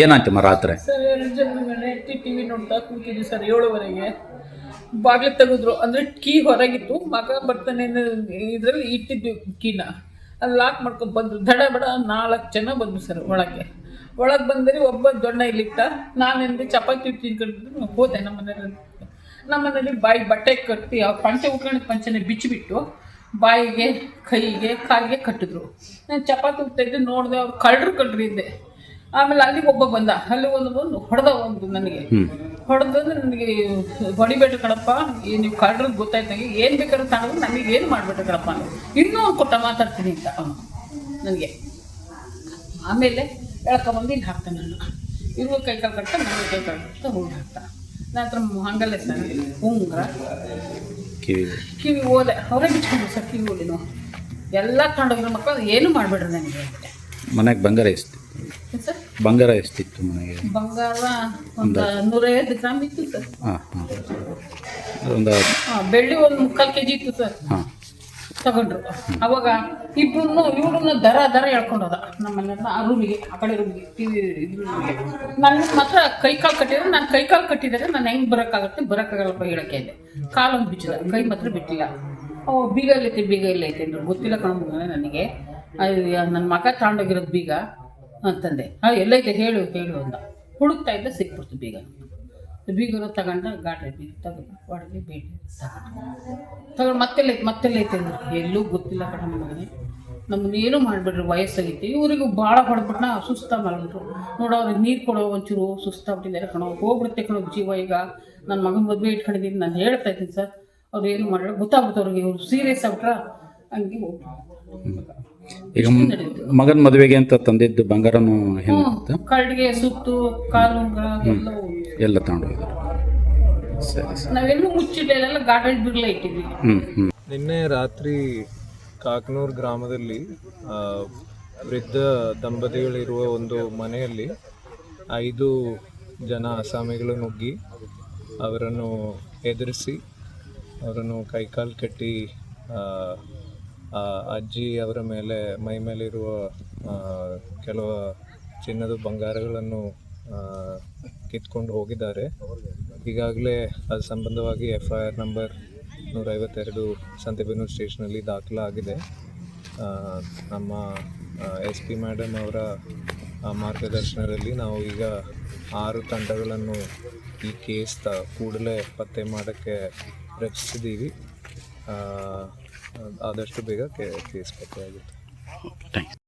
ಏನಾಯ್ತಮ್ಮ ರಾತ್ರಿ ಸರ್, ಎರಡು ಜನ ನೋಡ್ತಾ ಸರ್ ಬಾಗಿಲು ತೆಗೆದ್ರು. ಅಂದರೆ ಕೀ ಹೊರಗಿತ್ತು, ಮಗ ಬರ್ತಾನೆ ಇದರಲ್ಲಿ ಇಟ್ಟಿದ್ವಿ ಕೀನ. ಅಲ್ಲಿ ಲಾಕ್ ಮಾಡ್ಕೊಂಡು ಬಂದರು. ದಡ ಬಡ ನಾಲ್ಕು ಜನ ಬಂದರು ಸರ್ ಒಳಗೆ. ಒಳಗೆ ಬಂದರೆ ಒಬ್ಬ ದೊಡ್ಡ ಇಲ್ಲಿಟ್ಟ ನಾನೆಂದು ಚಪಾತಿ ತಿನ್ಕೊಂಡು ಹೋದೆ ನಮ್ಮ ಮನೇಲಿ. ನಮ್ಮ ಮನೇಲಿ ಬಾಯಿ ಬಟ್ಟೆ ಕಟ್ಟಿ, ಆ ಪಂಚೆ ಉಟ್ಕೊಂಡು ಪಂಚನೆ ಬಿಚ್ಚಿಬಿಟ್ಟು ಬಾಯಿಗೆ, ಕೈಗೆ, ಕಾಲಿಗೆ ಕಟ್ಟಿದ್ರು. ನಾನು ಚಪಾತಿ ಉಟ್ತಿದ್ದೆ ನೋಡಿದೆ ಅವ್ರು ಕಳ್ಳರು ಕಳ್ಳರು ಇದ್ದೆ. ಆಮೇಲೆ ಅಲ್ಲಿಗೆ ಒಬ್ಬ ಬಂದ. ಅಲ್ಲಿ ಒಂದು ಬಂದು ಹೊಡೆದ ಒಂದು ನನಗೆ. ಹೊಡೆದಂದ್ರೆ ನನಗೆ ಹೊಡಿಬೇಡ ಕಣಪ್ಪ ಈ ನೀವು ಕಳ್ರಿಗೆ ಗೊತ್ತಾಯ್ತಂಗೆ ಏನು ಬೇಕಾದ್ರೂ ತಗೊಂಡು ನನಗೆ ಏನು ಮಾಡ್ಬೇಡ್ರಿ ಕಣಪ್ಪ. ಇನ್ನೂ ಕೊಟ್ಟ ಮಾತಾಡ್ತೀನಿ ಅಂತ ಅವನು ನನಗೆ. ಆಮೇಲೆ ಎಳ್ಕೊಂಬಂದು ಇಲ್ಲಿ ಹಾಕ್ತಾನೆ ನಾನು. ಇವ್ರು ಕೈ ಕಾಲು ಕಟ್ಟ ನನಗೆ ಕೈ ಕಾಲು ಕಟ್ಟ ಹೋಗಿ ಹಾಕ್ತಾನೆ. ನಂತರ ಹಂಗಲ್ಲೇ ಸರ್. ಉಂಗ್ರ. ಕಿವಿ. ಕಿವಿ ಹೋದೆ ಅವರೇ ಬಿಚ್ಕೊಂಡು ಸರ್ ಕಿವಿ ಹೋಲಿನು ಎಲ್ಲ ತಗೊಂಡೋಗಿರೋ ಮಕ್ಕಳು ಏನು ಮಾಡಬೇಡ್ರಿ ನನಗೆ ಮನೆಗೆ ಬಂಗಾರ ಸರ್ ಬಂಗಾರ ಎಷ್ಟಿತ್ತು ಮನೆಗೆ? ಬಂಗಾರ ಒಂದು ನೂರೈವತ್ತು ಗ್ರಾಮ್ ಇತ್ತು ಸರ್. ಹಾಂ ಹಾಂ. ಒಂದು ಹಾಂ ಬೆಳ್ಳಿ ಒಂದು ಮುಕ್ಕಾಲು ಕೆ ಜಿ ಇತ್ತು ಸರ್. ಹಾಂ. ತಗೊಂಡ್ರು. ಅವಾಗ ಇಬ್ರು ಇವ್ರನ್ನ ದರ ದರ ಹೇಳ್ಕೊಂಡೋದ ನಮ್ಮ ಮನೆಯವ್ರನ್ನ ಆ ರೂಮಿಗೆ ಆ ಕಡೆ ರೂಮಿಗೆ ಟಿವಿ ನನ್ನ ಮಾತ್ರ ಕೈ ಕಾಲು ಕಟ್ಟಿದ್ರೆ. ನಾನು ಕೈ ಕಾಲು ಕಟ್ಟಿದರೆ ನಾನು ಹೆಂಗೆ ಬರೋಕ್ಕಾಗುತ್ತೆ ಬರೋಕ್ಕಾಗಲ್ಲಪ್ಪ ಹೇಳಕ್ಕೆ ಇದೆ ಕಾಲೊಂದು ಬಿಚ್ಚಿದ. ಕೈ ಮಾತ್ರ ಬಿಟ್ಟಿಲ್ಲ. ಓ ಬೀಗ ಎಲ್ಲೈತೆ ಬೀಗ ಎಲ್ಲೈತೆ ಅಂದ್ರೆ. ಗೊತ್ತಿಲ್ಲ ಕಣ ನನಗೆ. ನನ್ನ ಮಗ ತಗೊಂಡೋಗಿರೋದು ಬೀಗ. ಅಂತಂದೆ. ಹಾಂ ಎಲ್ಲೈತೆ ಹೇಳು ಹೇಳು ಅಂದ ಹುಡುಕ್ತಾ ಇದ್ದ ಸಿಕ್ಬಿಡ್ತು ಬೀಗ. ಬೀಗರು ತಗೊಂಡ ಗಾಡಿ ಬೀಗ ತಗೊಂಡು ಹೊಡೆದು ಬೇಟಿ ತಗೊಂಡು. ತಗೊಂಡು ಮತ್ತೆಲ್ಲೈತೆ ಮತ್ತೆಲ್ಲೈತೆ ಅಂದ್ರೆ ಎಲ್ಲೂ ಗೊತ್ತಿಲ್ಲ ಕಣ ಮಗನೇ. ನಮ್ಮನ್ನ ಏನು ಮಾಡಿಬಿಡ್ರಿ ವಯಸ್ಸಾಗೈತಿ ಇವರಿಗೂ ಭಾಳ ಹೊಡೆದ್ಬಿಟ್ನ ಸುಸ್ತ ಮಾಡಿಬಿಟ್ರು ನೋಡು ಅವ್ರಿಗೆ ನೀರು ಕೊಡೋ ಒಂಚೂರು ಸುಸ್ತಾಗ್ಬಿಟ್ಟಿದ್ದಾರೆ ಕಣೋ. ಹೋಗ್ಬಿಡುತ್ತೆ ಕಣೋ ಜೀವ ಈಗ. ನನ್ನ ಮಗನ ಮದುವೆ ಇಟ್ಕೊಂಡಿದ್ದೀನಿ ನಾನು ಹೇಳ್ತಾ ಇದ್ದೀನಿ ಸರ್. ಅವ್ರು ಏನು ಮಾಡಿದ್ರು ಗೊತ್ತಾಗ್ಬಿಡ್ತು ಅವ್ರಿಗೆ. ಇವ್ರು ಸೀರಿಯಸ್ ಆಗ್ಬಿಟ್ರ? ಹಂಗೆ ಈಗ ಮಗನ ಮದುವೆಗೆ ಅಂತ ತಂದಿದ್ದು ಬಂಗಾರನು ಹೆಂಗಿತ್ತು ಕಳ್ಳಿಗೆ ಸುತ್ತು ಎಲ್ಲ ತಗೊಂಡು ಎಲ್ಲ ಸರಿ ಸರಿ. ನಾವೆಲ್ಲೂ ಇಟ್ಟಿದ್ವಿ. ಹ್ಞೂ ಹ್ಞೂ ನಿನ್ನೆ ರಾತ್ರಿ ಕಾಕನೂರು ಗ್ರಾಮದಲ್ಲಿ ಆ, ವೃದ್ಧ ದಂಪತಿಗಳಿರುವ ಒಂದು ಮನೆಯಲ್ಲಿ ಐದು ಜನ ಅಸಾಮಿಗಳು ನುಗ್ಗಿ ಅವರನ್ನು ಎದುರಿಸಿ ಅವರನ್ನು ಕೈಕಾಲು ಕಟ್ಟಿ ಆ ಅಜ್ಜಿ ಅವರ ಮೇಲೆ, ಮೈ ಮೇಲಿರುವ ಕೆಲವು ಚಿನ್ನದ ಬಂಗಾರಗಳನ್ನು ಕಿತ್ಕೊಂಡು ಹೋಗಿದ್ದಾರೆ. ಈಗಾಗಲೇ ಅದು ಸಂಬಂಧವಾಗಿ ಎಫ್ ಐ ಆರ್ ನಂಬರ್ ನೂರೈವತ್ತೆರಡು ಸಂತೆಬೆನ್ನೂರು ಸ್ಟೇಷನಲ್ಲಿ ದಾಖಲಾಗಿದೆ. ನಮ್ಮ ಎಸ್ ಪಿ ಮೇಡಮ್ ಅವರ ಮಾರ್ಗದರ್ಶನದಲ್ಲಿ ನಾವು ಈಗ ಆರು ತಂಡಗಳನ್ನು ಈ ಕೇಸ್ ತ ಕೂಡಲೇ ಪತ್ತೆ ಮಾಡೋಕ್ಕೆ ರಚಿಸಿದ್ದೀವಿ. ಆದಷ್ಟು ಬೇಗ ಕೇಸ್ ಪತ್ತೆ ಆಗುತ್ತೆ ಥ್ಯಾಂಕ್ಸ್